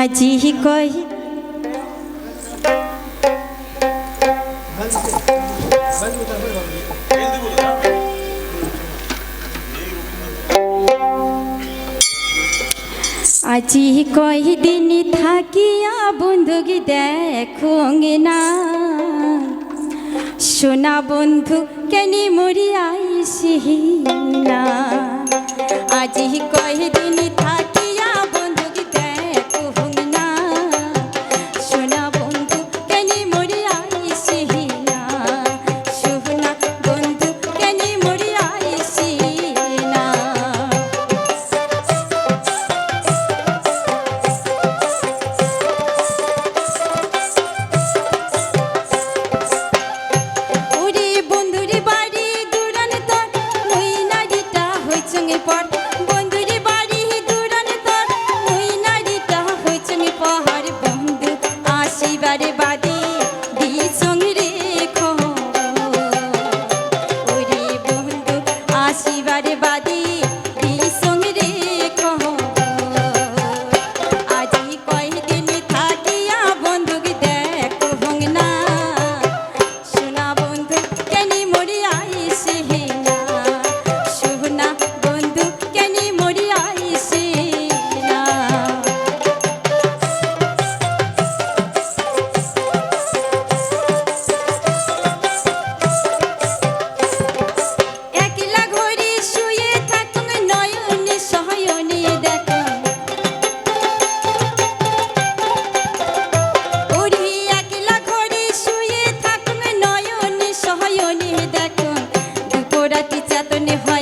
আজি কই আজি কই দিন থাকিয়া বন্ধুকি দেখো না। সোনা বন্ধু কেন মরি আইসি না। আজি কই দিন জ্বালাতনে হয়